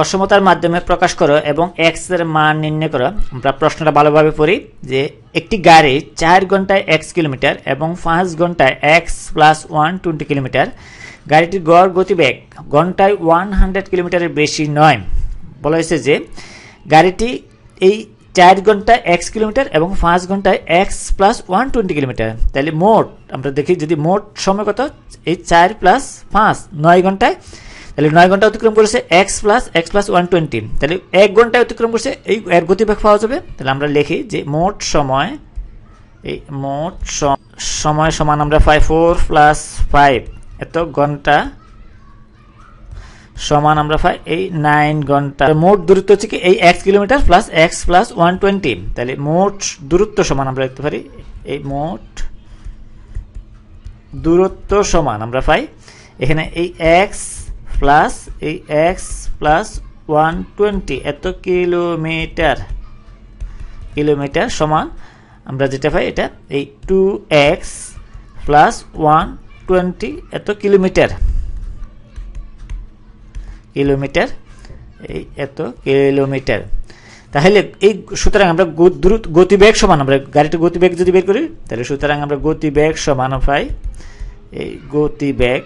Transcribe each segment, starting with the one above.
অসমতার মাধ্যমে প্রকাশ করো এবং এক্সের মান নির্ণয় করো। আমরা প্রশ্নটা ভালোভাবে পড়ি যে একটি গাড়ি চার ঘন্টায় এক্স কিলোমিটার এবং পাঁচ ঘন্টায় x plus one twenty kilometre. গাড়িটির গড় গতিবেগ ঘন্টায় ওয়ান হান্ড্রেড কিলোমিটারের বেশি নয়। বলা হয়েছে যে গাড়িটি এই চার ঘন্টায় এক্স কিলোমিটার এবং পাঁচ ঘন্টায় x plus one twenty kilometre. তাহলে মোট, আমরা দেখি যদি মোট সময় কত? এই চার প্লাস পাঁচ, নয় ঘন্টায় তাহলে নয় ঘণ্টা অতিক্রম করেছে x plus x plus one twenty তাহলে এক ঘন্টায় অতিক্রম করছে, এই এর গতিবেগ পাওয়া যাবে। তাহলে আমরা লিখি যে মোট সময়, এই মোট সময় সমান আমরা ফাইভ ফোর প্লাস ফাইভ এত ঘণ্টা সমান আমরা পাই এই নাইন ঘণ্টা। মোট দূরত্ব হচ্ছে কি এই x kilometre plus x plus one twenty তাহলে মোট দূরত্ব সমান আমরা লিখতে পারি এই মোট দূরত্ব সমান আমরা পাই। এখানে এই এক্স প্লাস এই এক্স প্লাস ওয়ান টোয়েন্টি এত কিলোমিটার। কিলোমিটার সমান, আমরা যেটা পাই এটা, এই two x plus one twenty এত কিলোমিটার। কিলোমিটার, এই এত কিলোমিটার। তাহলে এই সুতরাং আমরা দ্রুত গতিবেগ সমান, আমরা গাড়িটির গতিবেগ যদি বের করি, তাহলে সুতরাং আমরা গতিবেগ সমান পাই এই গতিবেগ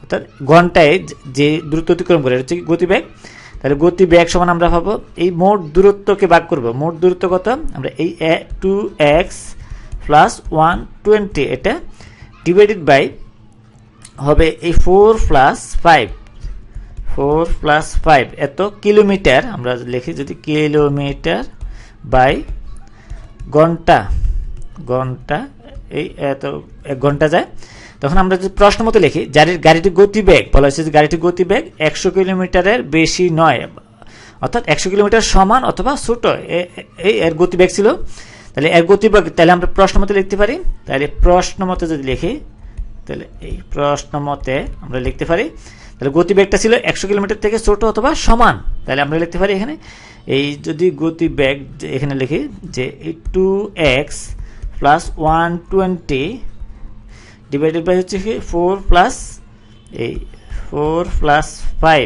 অর্থাৎ ঘন্টায় যে- যে দ্রুত অতিক্রম করে হচ্ছে গতিবেগ? তাহলে গতিবেগ সমান আমরা পাবো, এই মোট দূরত্বকে ভাগ করব। মোট দূরত্ব কত? আমরা এই two x plus one twenty, এটা ডিভাইডেড বাই হবে এই four plus five. Four plus five, এত কিলোমিটার, আমরা লিখি যদি কিলোমিটার বাই ঘণ্টা ঘণ্টা, এই এত এক ঘণ্টা যায়। তখন আমরা যদি প্রশ্ন মতো লিখি গাড়ির গাড়িটির গতিবেগ, বলা হয়েছে যে গাড়িটির গতিবেগ একশো কিলোমিটারের বেশি নয়, অর্থাৎ একশো কিলোমিটার সমান অথবা ছোট এই এর গতিবেগ ছিল। তাহলে এর গতিবেগ, তাহলে আমরা প্রশ্ন মতো লিখতে পারি। তাহলে প্রশ্ন মতো যদি লিখি, তাহলে এই প্রশ্ন মতে আমরা লিখতে পারি। তাহলে গতিবেগটা ছিল একশো কিলোমিটার থেকে ছোট অথবা সমান। তাহলে আমরা লিখতে পারি এখানে, এই যদি গতিবেগ এখানে লিখি যে two x plus one twenty divided by হচ্ছে কি ফোর প্লাস এই four plus five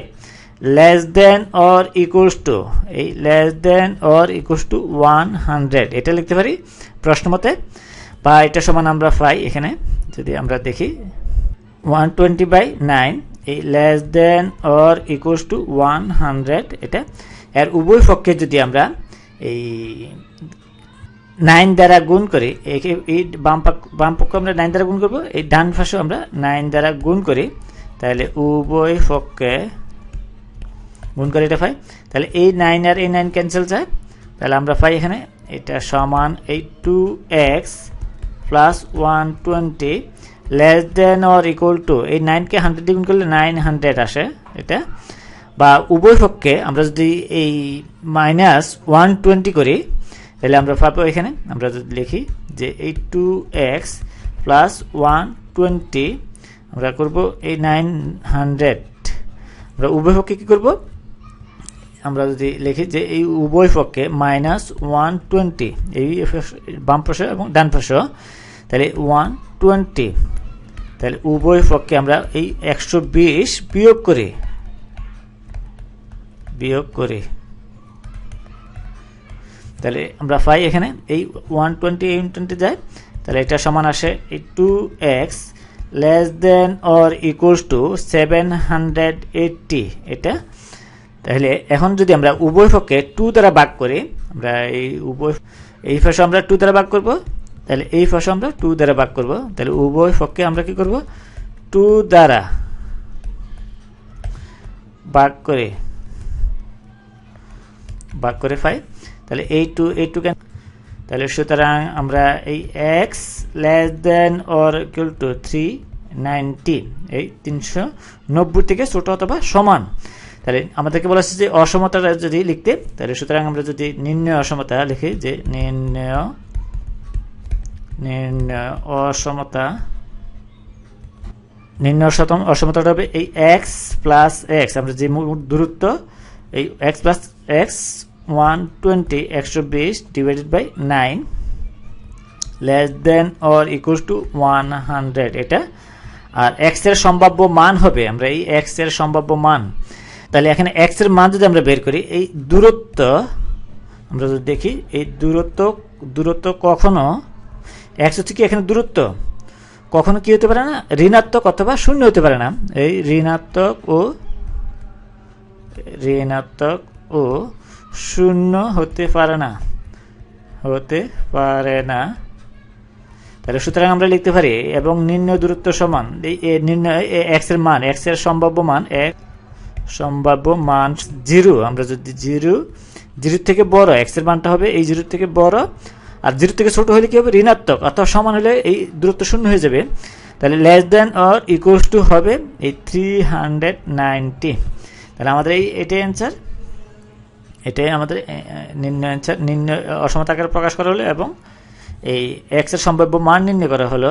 less than or equals to এই less than or equals to one hundred এটা লিখতে পারি প্রশ্ন মতে বা এটা সমান আমরা পাই এখানে, যদি আমরা দেখি। ওয়ান টোয়েন্টি বাই নাইন এই less than or equals to one hundred এটা। এর উভয় পক্ষে যদি আমরা এই নাইন দ্বারা গুণ করি, এই বাম বাম পক্ষ আমরা নাইন দ্বারা গুণ করব, এই ডান পাশেও আমরা নাইন দ্বারা গুণ করি, তাহলে উভয় পক্ষে গুণ করে এটা পাই। তাহলে এই নাইন আর এই নাইন ক্যান্সেল যায়, তাহলে আমরা পাই এখানে, এটা সমান এই two x plus one twenty less than or equal to এই নাইনকে হান্ড্রেড গুণ করলে নাইন হান্ড্রেড আসে এটা। বা উভয় পক্ষে আমরা যদি এই মাইনাস ওয়ান টোয়েন্টি করি তাহলে আমরা পাবো এখানে, আমরা যদি লিখি যে এই two x plus one twenty আমরা করব এই নাইন হান্ড্রেড আমরা উভয় পক্ষে কী করব? আমরা যদি লিখি যে এই উভয় পক্ষে মাইনাস ওয়ান টোয়েন্টি এই বাম পাশে এবং ডান পাশে। তাহলে ওয়ান টোয়েন্টি তাহলে উভয় পক্ষে আমরা এই একশো বিশ বিয়োগ করি বিয়োগ করি তাহলে আমরা পাই এখানে, এই ওয়ান টোয়েন্টি এই টোয়েন্টি যায়, তাহলে এটা সমান আসে এই two x less than or equals to seven hundred eighty এটা। তাহলে এখন যদি আমরা উভয় পক্ষে টু দ্বারা ভাগ করি, আমরা এই উভয়, এই পাশে আমরা টু দ্বারা ভাগ করব, তাহলে এই পাশে আমরা টু দ্বারা ভাগ করব, তাহলে উভয় পক্ষে আমরা কি করব? টু দ্বারা ভাগ করে ভাগ করে পাই। তাহলে এই টু এই টু কেন তাহলে সুতরাং আমরা এই x less than or equal to three ninety এই তিনশো নব্বই থেকে ছোট অথবা সমান। তাহলে আমাদেরকে বলা হচ্ছে যে অসমতাটা যদি লিখতে, তাহলে সুতরাং আমরা যদি নির্ণয় অসমতা লিখি যে নির্ণয় নির্ণয় অসমতা, নির্ণয় অসম অসমতাটা হবে এই এক্স প্লাস এক্স আমরা যে দূরত্ব, এই x plus x one twenty একশো বিশ divided by nine less than or equal to one hundred এটা আর এক্সের সম্ভাব্য মান হবে, আমরা এই এক্সের সম্ভাব্য মান। তাহলে এখানে এক্সের মান যদি আমরা বের করি, এই দূরত্ব, আমরা যদি দেখি, এই দূরত্ব দূরত্ব কখনো এক্স হচ্ছে কি এখানে দূরত্ব? কখনো কি হতে পারে না? ঋণাত্মক অথবা শূন্য হতে পারে না। এই ঋণাত্মক ও ঋণাত্মক ও শূন্য হতে পারে না। হতে পারে না। তাহলে সুতরাং আমরা লিখতে পারি, এবং নির্ণয় দূরত্ব সমান নির্ণয় এক্সের মান এক্সের সম্ভাব্য মান, এক সম্ভাব্য মান জিরো। আমরা যদি জিরো, জিরোর থেকে বড় এক্সের মানটা হবে এই জিরোর থেকে বড়, আর জিরো থেকে ছোট হলে কি হবে? ঋণাত্মক, অথবা সমান হলে এই দূরত্ব শূন্য হয়ে যাবে। তাহলে less than or equals to হবে এই থ্রি হান্ড্রেড নাইনটি তাহলে আমাদের এই, এটাই অ্যান্সার এটাই আমাদের নির্ণয় নির্ণয় অসমতা আকারে প্রকাশ করা হলো এবং এই এক্সের সম্ভাব্য মান নির্ণয় করা হলো।